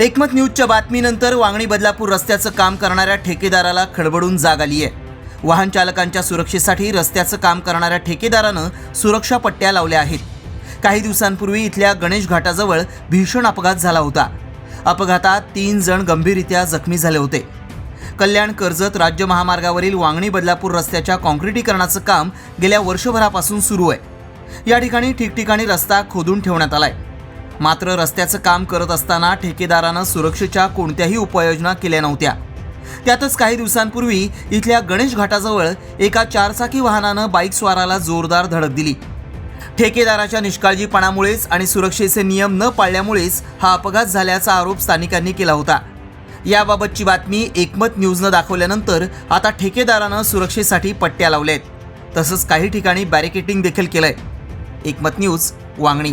एकमत न्यूजच्या बातमीनंतर वांगणी बदलापूर रस्त्याचं काम करणाऱ्या ठेकेदाराला खडबडून जाग आली आहे. वाहन चालकांच्या सुरक्षेसाठी रस्त्याचं काम करणाऱ्या ठेकेदारानं सुरक्षा पट्ट्या लावल्या आहेत. काही दिवसांपूर्वी इथल्या गणेश घाटाजवळ भीषण अपघात झाला होता. अपघातात तीन जण गंभीररित्या जखमी झाले होते. कल्याण कर्जत राज्य महामार्गावरील वांगणी बदलापूर रस्त्याच्या काँक्रिटीकरणाचं काम गेल्या वर्षभरापासून सुरू आहे. या ठिकाणी ठिकठिकाणी रस्ता खोदून ठेवण्यात आलाय. मात्र रस्त्याचं काम करत असताना ठेकेदारानं सुरक्षेच्या कोणत्याही उपाययोजना केल्या नव्हत्या. त्यातच काही दिवसांपूर्वी इथल्या गणेश घाटाजवळ एका चारचाकी वाहनानं बाईक स्वाराला जोरदार धडक दिली. ठेकेदाराच्या निष्काळजीपणामुळेच आणि सुरक्षेचे नियम न पाळल्यामुळेच हा अपघात झाल्याचा आरोप स्थानिकांनी केला होता. याबाबतची बातमी एकमत न्यूजनं दाखवल्यानंतर आता ठेकेदारानं सुरक्षेसाठी पट्ट्या लावल्यात. तसंच काही ठिकाणी बॅरिकेटिंग देखील केलंय. एकमत न्यूज वांगणी.